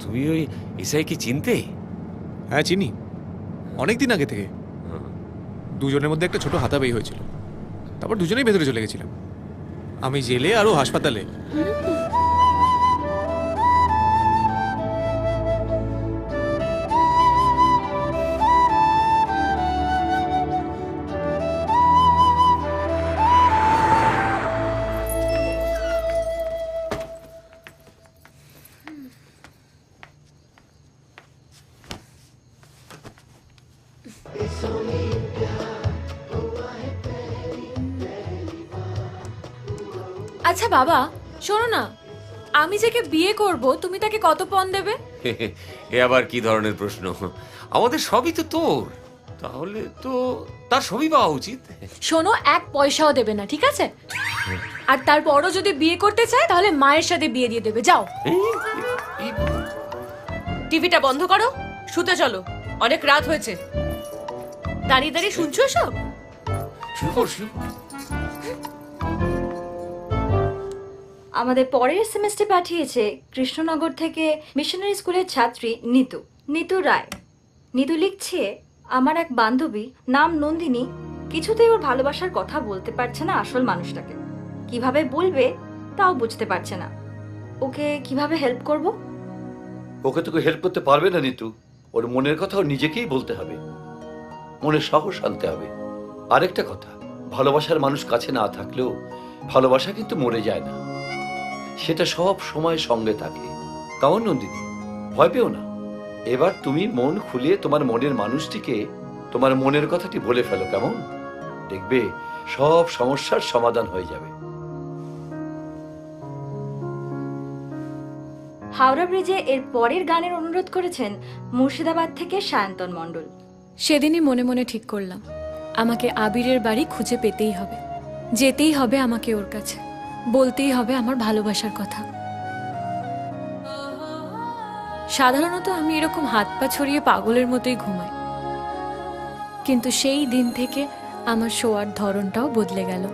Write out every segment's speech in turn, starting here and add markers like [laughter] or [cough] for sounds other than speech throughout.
তুমি ওই ইসাইকে চিনতে? হ্যাঁ চিনি। অনেক দিন আগে থেকে। দুজনের মধ্যে একটা ছোট হাতাবেই হয়েছিল। তারপর দুজনেই ভেতরে চলে গেছিলাম। আমি জেলে আর ও হাসপাতালে আচ্ছা বাবা শোনো না। আমি যাকে বিয়ে করব তুমি তাকে কত পণ দেবে? [laughs] এ আবার কি ধরনের প্রশ্ন? আমাদের সবই তো তোর। তাহলে তো তার সবই পাওয়া উচিত। শোনো এক পয়সাও দেবে না ঠিক আছে? আর তারপরও যদি বিয়ে করতে চায় তাহলে মায়ের সাথে বিয়ে দিয়ে দেবে যাও। টিভিটা বন্ধ করো শুতে চলো অনেক রাত হয়েছে। দাঁড়িয়ে দাঁড়িয়ে শুনছো সব শুরু কর, আমাদের পরের এসএমএসটি পাঠিয়েছে কৃষ্ণনগর থেকে মিশনারি স্কুলের ছাত্রী নিতু। নিতু রায়। নিতু লিখছে, আমার এক বান্ধবী, নাম নন্দিনী, কিছুতেই ওর ভালোবাসার কথা বলতে পারছে না আসল মানুষটাকে। কীভাবে বলবে তাও বুঝতে পারছে না। ওকে কীভাবে হেল্প করব? ওকে তোকে হেল্প করতে পারবে না নিতু। ওর মনের কথা ওর নিজেকেই বলতে হবে। মনে সাহস আনতে হবে। আরেকটা কথা, ভালোবাসার মানুষ কাছে না থাকলেও ভালোবাসা কিন্তু মরে যায় না। সেটা সব সময় সঙ্গে থাকে। কেমন নন্দিনী ভয় পেও না। এবার তুমি মন খুলিয়ে তোমার মনের মানুষটিকে তোমার মনের কথাটি বলে ফেলো কেমন? দেখবে সব সমস্যার সমাধান হয়ে যাবে। হাওড়া ব্রিজে এর পরের গানের অনুরোধ করেছেন মুর্শিদাবাদ থেকে সায়ন্তন মণ্ডল। সেদিনই মনে মনে ঠিক করলাম। আমাকে আবিরের বাড়ি খুঁজে পেতেই হবে। যেতেই হবে আমাকে ওর কাছে। বলতেই হবে আমার ভালোবাসার কথা। সাধারণত আমি এরকম হাত পা ছড়িয়ে পাগলের মতোই ঘুমাই। কিন্তু সেই দিন থেকে আমার শোয়ার ধরনটাও বদলে গেল।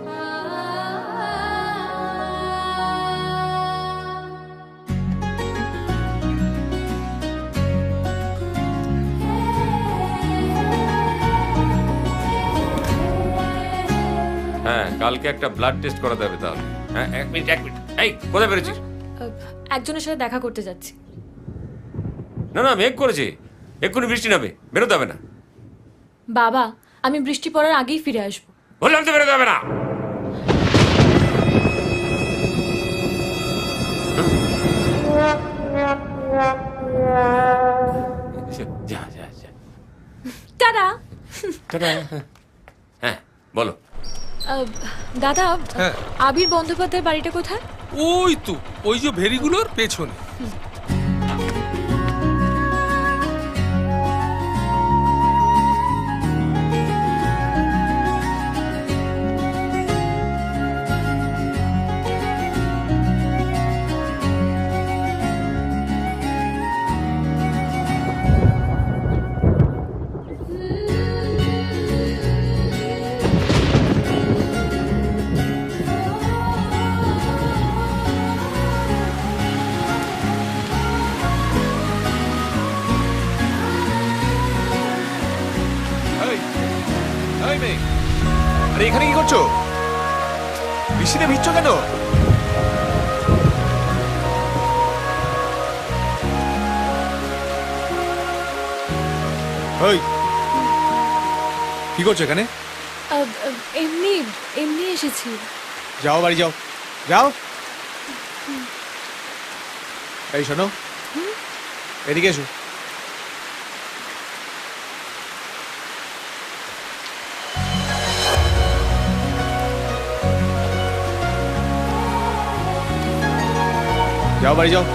কালকে একটা ব্লাড টেস্ট করাতে হবে তাহলে। হ্যাঁ এক মিনিট এক মিনিট এই কোথায় বেরোছিস একজনের সাথে দেখা করতে যাচ্ছি। না না মেঘ করেছে। এক্ষুনি বৃষ্টি নামে বেরোতে হবে না। বাবা আমি বৃষ্টি পড়ার আগেই ফিরে আসব। বললাম তো বেরোতে হবে না। যা যা যা। টাটা। টাটা। হ্যাঁ বলো। দাদা হ্যাঁ। আবির বন্দ্যোপাধ্যায়ের বাড়িটা কোথায়? ওই তো ওই যে ভেরিগুলোর পেছনে। আরে এখানে কি করছ? বৃষ্টিতে ভিজছো কেন? ওই কি করছ এখানে? আহ, আহ, এমনি এমনি এসেছি। যাও বাড়ি যাও। যাও। এই শোনো। এদিকে এসো। যাও বাড়ি যাও।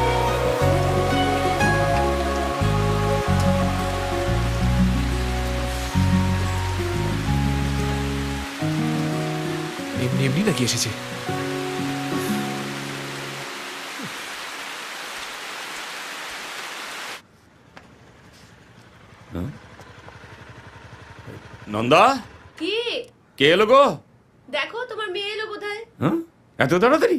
এমনি এমনি নাকি এসেছে? নন্দা? কি? কে এলো গো? দেখো তোমার মেয়ে এলো বোধহয়। হ্যাঁ? এত তাড়াতাড়ি?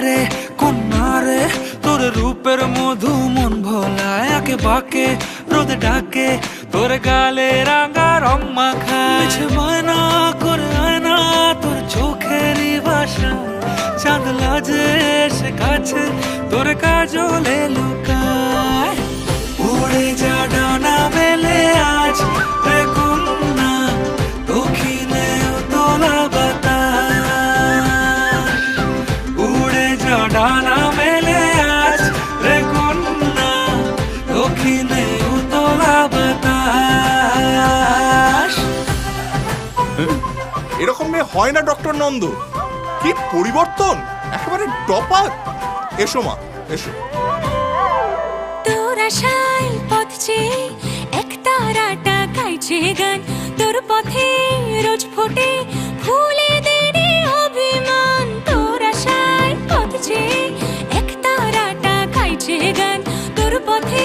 কন্যারে কন্যারে তোর রূপের মধু মন ভোলা, একে বাকে, রোদে ডাকে, তোর গালে রাঙা রং মাখা। মানা করে আয়না, তোর চোখেরই বাসা। চাঁদ লাজে সে কাছে, তোর কাজলে হয় না ডক্টর নন্দ? কি পরিবর্তন? একেবারে টপার এসো মা এসো। তোর আশায় পথ চেয়ে এক তারাটা গাইছে গান। তোর পথে রোজ ফোটে ফুলে দেরি অভিমান। তোর আশায় পথ চেয়ে এক তারাটা গাইছে গান। তোর পথে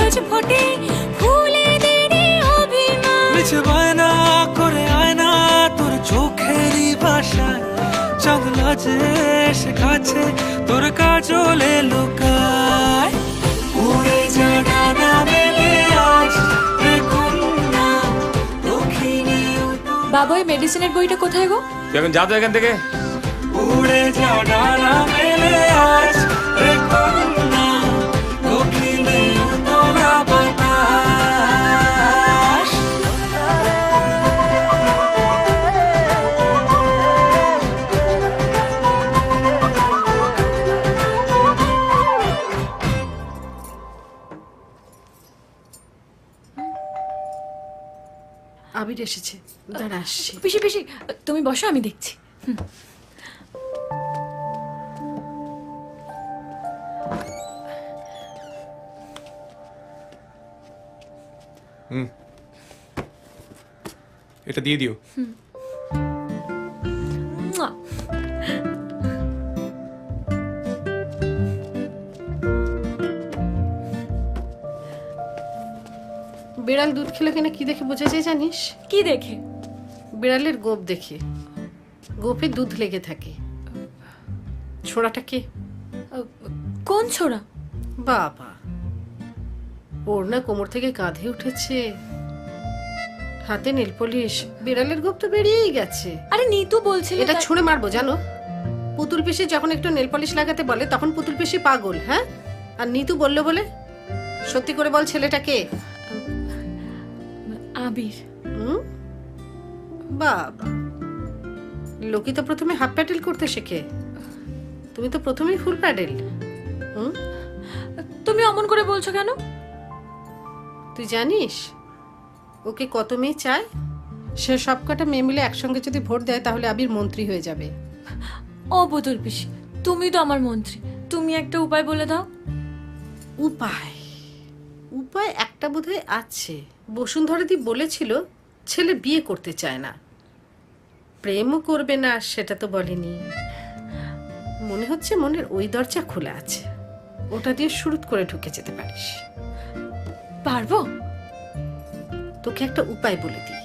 রোজ ফোটে ফুলে দেরি অভিমান চাঁদ লাজে সে কাছে তোর কাজলে লুকায়। উড়ে ডানা মেলে আজ বাবা ওই মেডিসিনের বইটা কোথায় গো? এখন যা তো এখান থেকে। উড়ে যা ডানা মেলে আজ রে কন্যা দক্ষিণে তোরা আবির এসেছে। দাঁড়া আসছি। পিসি পিসি তুমি বসো আমি দেখছি। এটা দিয়ে দিও। মুয়া। বিড়াল দুধ খেলে কিনা কি দেখে বোঝা যায় জানিস? কি দেখে? বিড়ালের গোপ দেখে। গোপে দুধ লেগে থাকে। ছোড়াটা কে? কোন ছোড়া? বাবা। ওর না কোমর থেকে কাঁধে উঠেছে। হাতে নীল পলিশ। বিড়ালের গোপ তো বেরিয়েই গেছে। আরে নিতু বলছিল এটা ছুঁড়ে মারবো জানো? পুতুল পিসি যখন একটু নেল পলিশ লাগাতে বলে তখন পুতুল পিসি পাগল হ্যাঁ? আর নিতু বলল বলে সত্যি করে বল ছেলেটাকে আবির। হুম? বাবা। লোকি তো প্রথমে হাফ প্যাডেল করতে শেখে। তুমি তো প্রথমেই ফুল প্যাডেল হুম? তুমি অমন করে বলছো কেন? তুই জানিস ওকে কত মেয়ে চায়? সে সব কটা মেয়ে মিলে একসঙ্গে যদি ভোট দেয় তাহলে আবির মন্ত্রী হয়ে যাবে। ও পুতুল পিসি তুমি তো আমার মন্ত্রী। তুমি একটা উপায় বলে দাও। উপায়? উপায় একটা বোধহয় আছে। বসুন্ধরাদি বলেছিল, ছেলে বিয়ে করতে চায় না। প্রেমও করবে না, সেটা তো বলেনি। মনে হচ্ছে মনের ওই দরজা খোলা আছে। ওটা দিয়ে শুরু করে ঢুকে যেতে পারিস। পারব? তোকে একটা উপায় বলে দিই।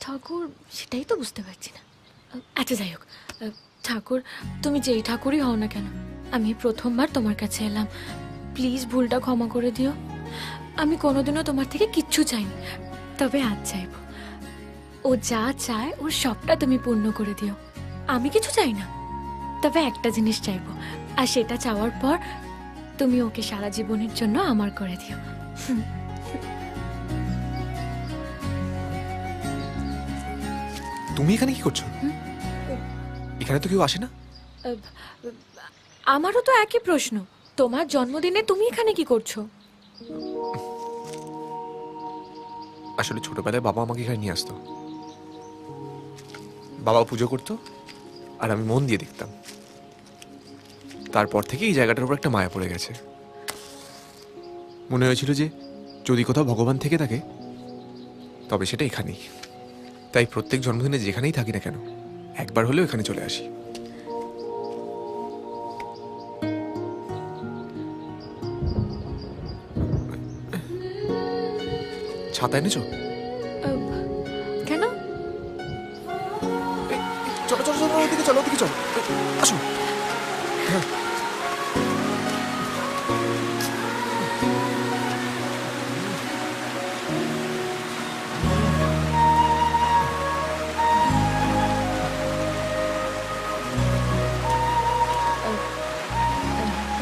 ঠাকুর? সেটাই তো বুঝতে পারছি না। আচ্ছা যাই হোক। ঠাকুর, তুমি যেই ঠাকুরই হও না কেন, আমি প্রথমবার তোমার কাছে এলাম। প্লিজ ভুলটা ক্ষমা করে দিও। আমি কোনোদিনও তোমার থেকে কিচ্ছু চাইনি। তবে আজ চাইব। ও যা চায়, ওর সবটা তুমি পূর্ণ করে দিও। আমি কিছু চাই না। তবে একটা জিনিস চাইব, আর সেটা চাওয়ার পর তুমি ওকে সারা জীবনের জন্য আমার করে দিও। তুমি এখানে কি করছ? এখানে তো কেউ আসে না? আমারও তো একই প্রশ্ন। তোমার জন্মদিনে তুমি এখানে কি করছ? আসলে ছোটবেলায় বাবা আমাকে এখানে নিয়ে আসতো। বাবা পুজো করতো আর আমি মন দিয়ে দেখতাম। তারপর থেকে এই জায়গাটার উপর একটা মায়া পড়ে গেছে। মনে হয়েছিল যে যদি কোথাও ভগবান থেকে থাকে তবে সেটা এখানেই। তাই প্রত্যেক জন্মদিনে যেখানেই থাকি না কেন একবার হলেও এখানে চলে আসি। ছাতা এনেছো? কেন? চলো চলো চলো ওদিকে চলো ওদিকে চলো। আসো। হ্যাঁ।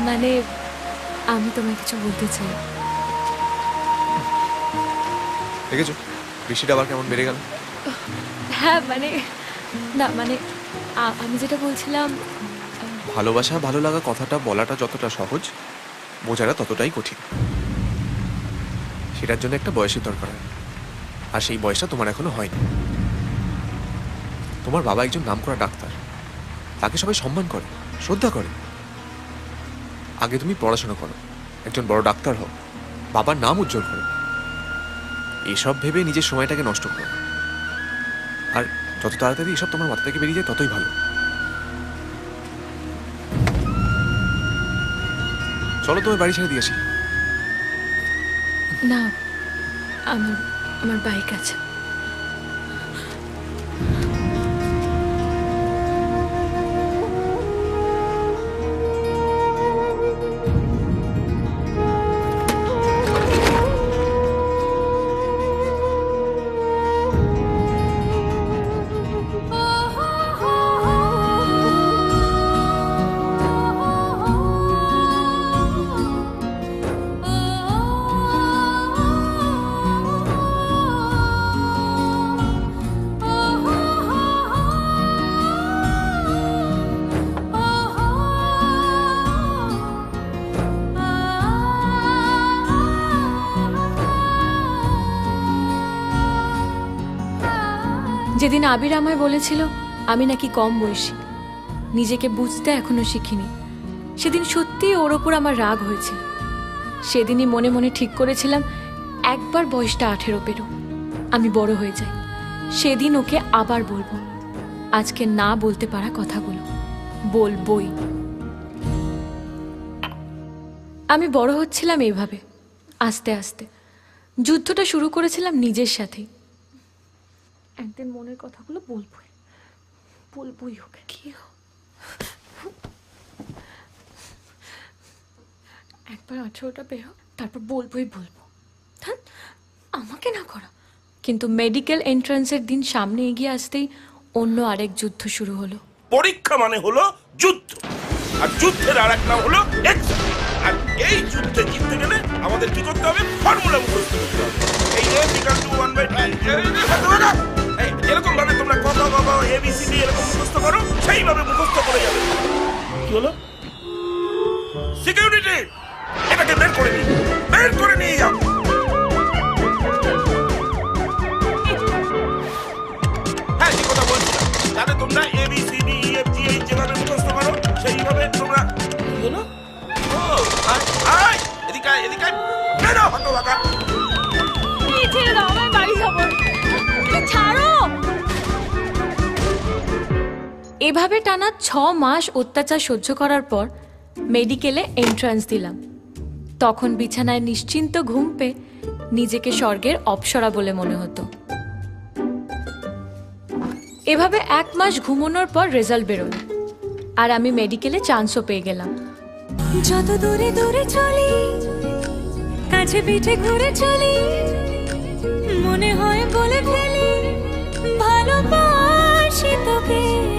মানে আমি তোমায় কিছু বলতে চাই। দেখেছ? বৃষ্টিটা আবার কেমন বেড়ে গেল? হ্যাঁ মানে না মানে আমি যেটা বলছিলাম ভালোবাসা ভালো লাগা কথাটা বলাটা যতটা সহজ বোঝাটা ততটাই কঠিন। সেটার জন্য একটা বয়সের দরকার হয়। আর সেই বয়সটা তোমার এখনও হয়নি। তোমার বাবা একজন নাম করা ডাক্তার। তাকে সবাই সম্মান করে শ্রদ্ধা করে। আগে তুমি পড়াশোনা করো। একজন বড় ডাক্তার হও। বাবার নাম উজ্জ্বল করো। এসব ভেবে নিজের সময়টাকে নষ্ট করো আর যত তাড়াতাড়ি এসব তোমার মাথা থেকে বেরিয়ে যায়, ততই ভালো। চলো তোমার বাড়ি ছেড়ে দিয়ে আসি। না, আমার আমার বাইক আছে। যেদিন আবির আমায় বলেছিল, আমি নাকি কম বয়সী। নিজেকে বুঝতে এখনও শিখিনি। সেদিন সত্যিই ওর ওপর আমার রাগ হয়েছিল। সেদিনই মনে মনে ঠিক করেছিলাম, একবার বয়সটা আঠেরো পেরো। আমি বড় হয়ে যাই। সেদিন ওকে আবার বলব। আজকে না বলতে পারা কথাগুলো। বলবই। আমি বড় হচ্ছিলাম এইভাবে আস্তে আস্তে। যুদ্ধটা শুরু করেছিলাম নিজের সাথেই। একদিন মনের কথাগুলো বলবই বলবই ওকে কি একবার আঠেরোটা বেরো তারপর বলবই বলব ধ্যাৎ, আমাকে না করা কিন্তু মেডিকেল এন্ট্রান্সের দিন সামনে এগিয়ে আসতেই অন্য আরেক যুদ্ধ শুরু হলো পরীক্ষা মানে হলো যুদ্ধ আর যুদ্ধের আর এক নাম হলো আর এই যুদ্ধে জিততে গেলে আমাদের কি করতে হবে ফর্মুলা মুখস্থ করতে হবে এই টু ওয়ান বাই এরকম ভাবে তোমরা কত কত এবিসিডি এরকম মুখস্থ করো, সেইভাবে মুখস্থ করে যাবে। কি হলো? সিকিউরিটি এটাকে বের করে নিই বের করে নিয়ে যাও। হ্যাঁ যে কথা বলছিলাম তাহলে তোমরা A B C D F G H যেভাবে মুখস্থ করো, সেইভাবে তোমরা কি হলো? আয় এদিকে এদিকে বেরো হতভাগা ছেড়ে দাও, আমি বাড়ি যাব। ছাড়ো। এভাবে টানা ছ মাস অত্যাচার সহ্য করার পর মেডিকেলে এন্ট্রান্স দিলাম। তখন বিছানায় নিশ্চিন্ত ঘুম পেয়ে নিজেকে স্বর্গের অপসরা বলে মনে হতো। এভাবে এক মাস ঘুমানোর পর রেজাল্ট বেরোলো। আর আমি মেডিকেলে চান্সও পেয়ে গেলাম। যত দূরে দূরে চলি, কাছে পিঠে ঘুরে চলি, মনে হয় বলে ফেলি ভালোবাসি তোকে।